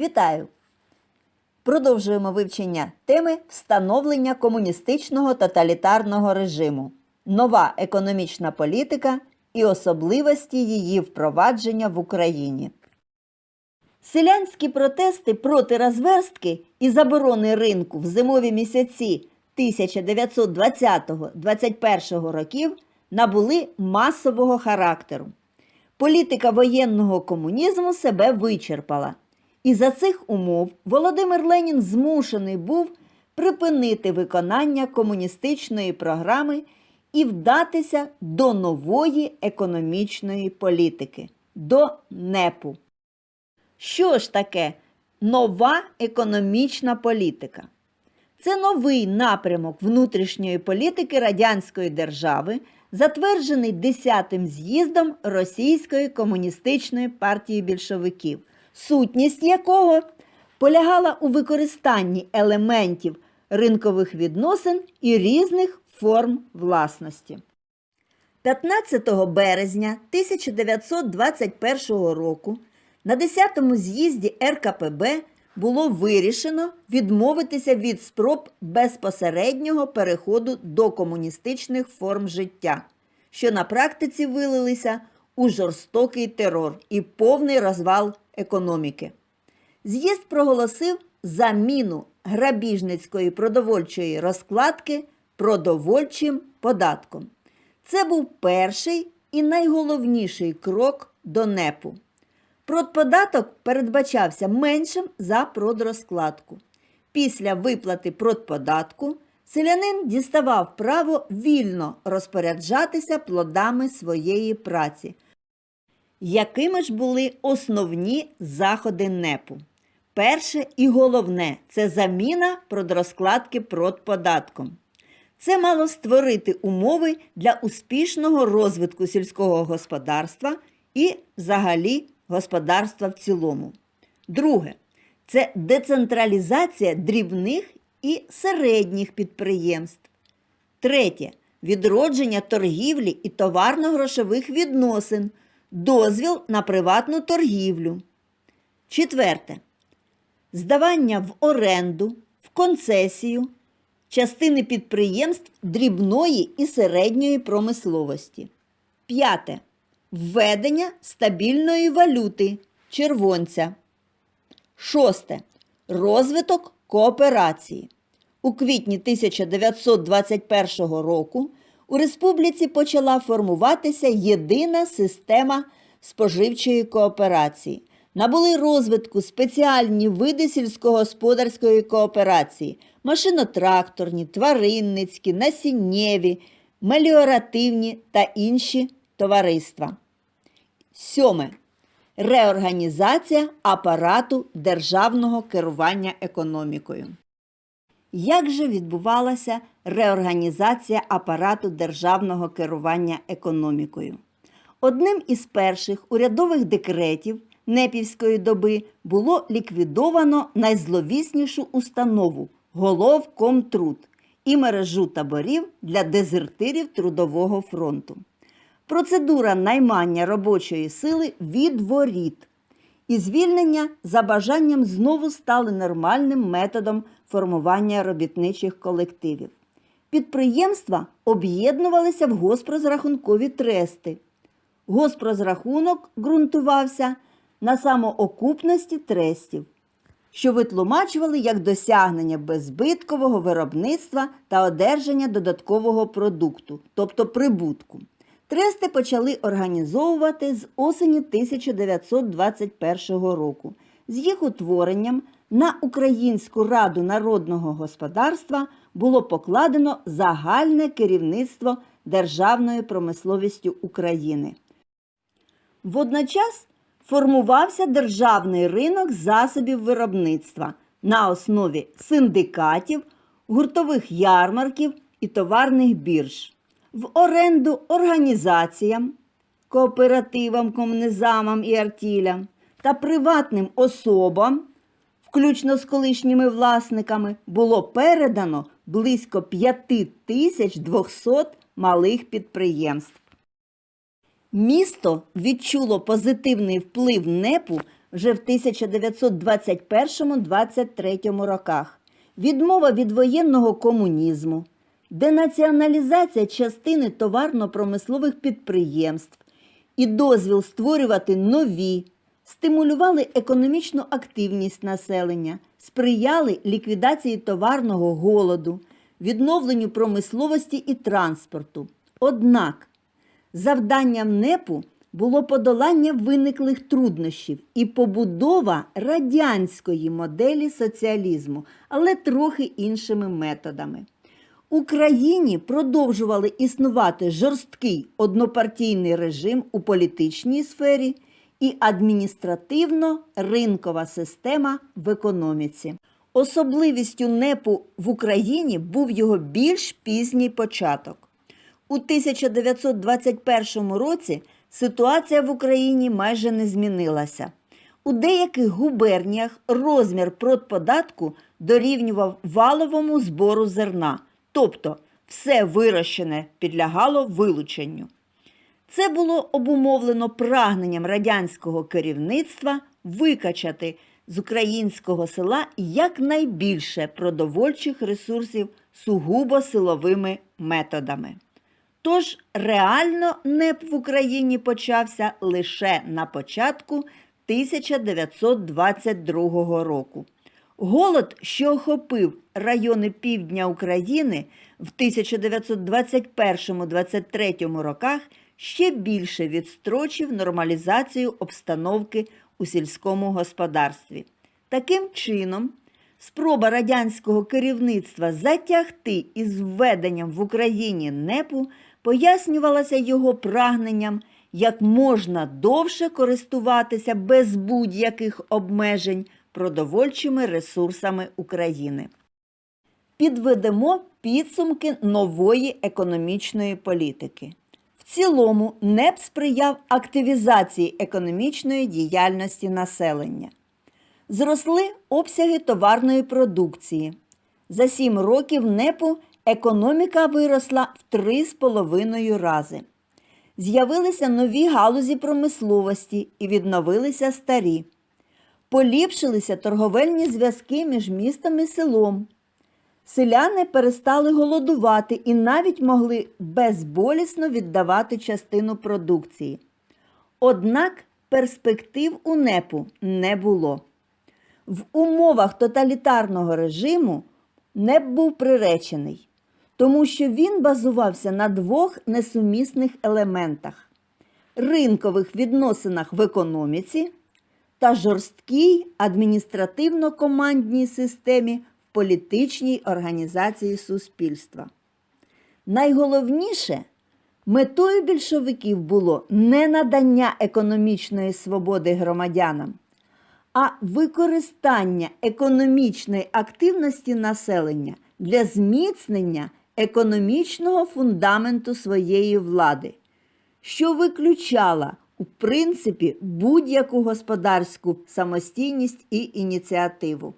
Вітаю! Продовжуємо вивчення теми встановлення комуністичного тоталітарного режиму, нова економічна політика і особливості її впровадження в Україні. Селянські протести проти розверстки і заборони ринку в зимові місяці 1920-21 років набули масового характеру. Політика воєнного комунізму себе вичерпала. І за цих умов Володимир Ленін змушений був припинити виконання комуністичної програми і вдатися до нової економічної політики, до НЕПу. Що ж таке нова економічна політика? Це новий напрямок внутрішньої політики Радянської держави, затверджений 10-тим з'їздом Російської комуністичної партії більшовиків, сутність якого полягала у використанні елементів ринкових відносин і різних форм власності. 15 березня 1921 року на 10-му з'їзді РКПБ було вирішено відмовитися від спроб безпосереднього переходу до комуністичних форм життя, що на практиці вилилися у жорстокий терор і повний розвал економіки. З'їзд проголосив заміну грабіжницької продовольчої розкладки продовольчим податком. Це був перший і найголовніший крок до НЕПу. Продподаток передбачався меншим за продрозкладку. Після виплати продподатку селянин діставав право вільно розпоряджатися плодами своєї праці. Якими ж були основні заходи НЕПу? Перше і головне це заміна продрозкладки продподатком. Це мало створити умови для успішного розвитку сільського господарства і, взагалі, господарства в цілому. Друге це децентралізація дрібних і середніх підприємств. Третє відродження торгівлі і товарно-грошових відносин, дозвіл на приватну торгівлю. Четверте здавання в оренду, в концесію частини підприємств дрібної і середньої промисловості. П'яте введення стабільної валюти червонця. Шосте. Розвиток кооперації. У квітні 1921 року у республіці почала формуватися єдина система споживчої кооперації. Набули розвитку спеціальні види сільськогосподарської кооперації машинотракторні, тваринницькі, насіннєві, меліоративні та інші товариства. Сьоме. Реорганізація апарату державного керування економікою. Як же відбувалася реорганізація апарату державного керування економікою? Одним із перших урядових декретів Непівської доби було ліквідовано найзловіснішу установу Головкомтруд і мережу таборів для дезертирів Трудового фронту. Процедура наймання робочої сили від воріт і звільнення за бажанням знову стали нормальним методом формування робітничих колективів. Підприємства об'єднувалися в госпрозрахункові трести. Госпрозрахунок ґрунтувався на самоокупності трестів, що витлумачували як досягнення беззбиткового виробництва та одержання додаткового продукту, тобто прибутку. Трести почали організовувати з осені 1921 року. З їх утворенням на Українську раду народного господарства було покладено загальне керівництво державною промисловістю України. Водночас формувався державний ринок засобів виробництва на основі синдикатів, гуртових ярмарків і товарних бірж в оренду організаціям, кооперативам, комунізамам і артілям та приватним особам, включно з колишніми власниками, було передано близько 5200 малих підприємств. Місто відчуло позитивний вплив НЕПу вже в 1921-23 роках, відмова від воєнного комунізму, денаціоналізація частини товарно-промислових підприємств і дозвіл створювати нові, стимулювали економічну активність населення, сприяли ліквідації товарного голоду, відновленню промисловості і транспорту. Однак завданням НЕПу було подолання виниклих труднощів і побудова радянської моделі соціалізму, але трохи іншими методами. Україні продовжували існувати жорсткий однопартійний режим у політичній сфері і адміністративно-ринкова система в економіці. Особливістю НЕПу в Україні був його більш пізній початок. У 1921 році ситуація в Україні майже не змінилася. У деяких губерніях розмір продподатку дорівнював валовому збору зерна, тобто все вирощене підлягало вилученню. Це було обумовлено прагненням радянського керівництва викачати з українського села якнайбільше продовольчих ресурсів сугубо силовими методами. Тож реально НЕП в Україні почався лише на початку 1922 року. Голод, що охопив райони півдня України в 1921-23 роках, ще більше відстрочив нормалізацію обстановки у сільському господарстві. Таким чином, спроба радянського керівництва затягти із введенням в Україні НЕПу пояснювалася його прагненням як можна довше користуватися без будь-яких обмежень продовольчими ресурсами України. Підведемо підсумки нової економічної політики. Цілому НЕП сприяв активізації економічної діяльності населення. Зросли обсяги товарної продукції. За сім років НЕПу економіка виросла в 3,5 рази. З'явилися нові галузі промисловості і відновилися старі. Поліпшилися торговельні зв'язки між містом і селом. Селяни перестали голодувати і навіть могли безболісно віддавати частину продукції. Однак перспектив у НЕПу не було. В умовах тоталітарного режиму НЕП був приречений, тому що він базувався на двох несумісних елементах ринкових відносинах в економіці та жорсткій адміністративно-командній системі політичній організації суспільства. Найголовніше, метою більшовиків було не надання економічної свободи громадянам, а використання економічної активності населення для зміцнення економічного фундаменту своєї влади, що виключала у принципі будь-яку господарську самостійність і ініціативу.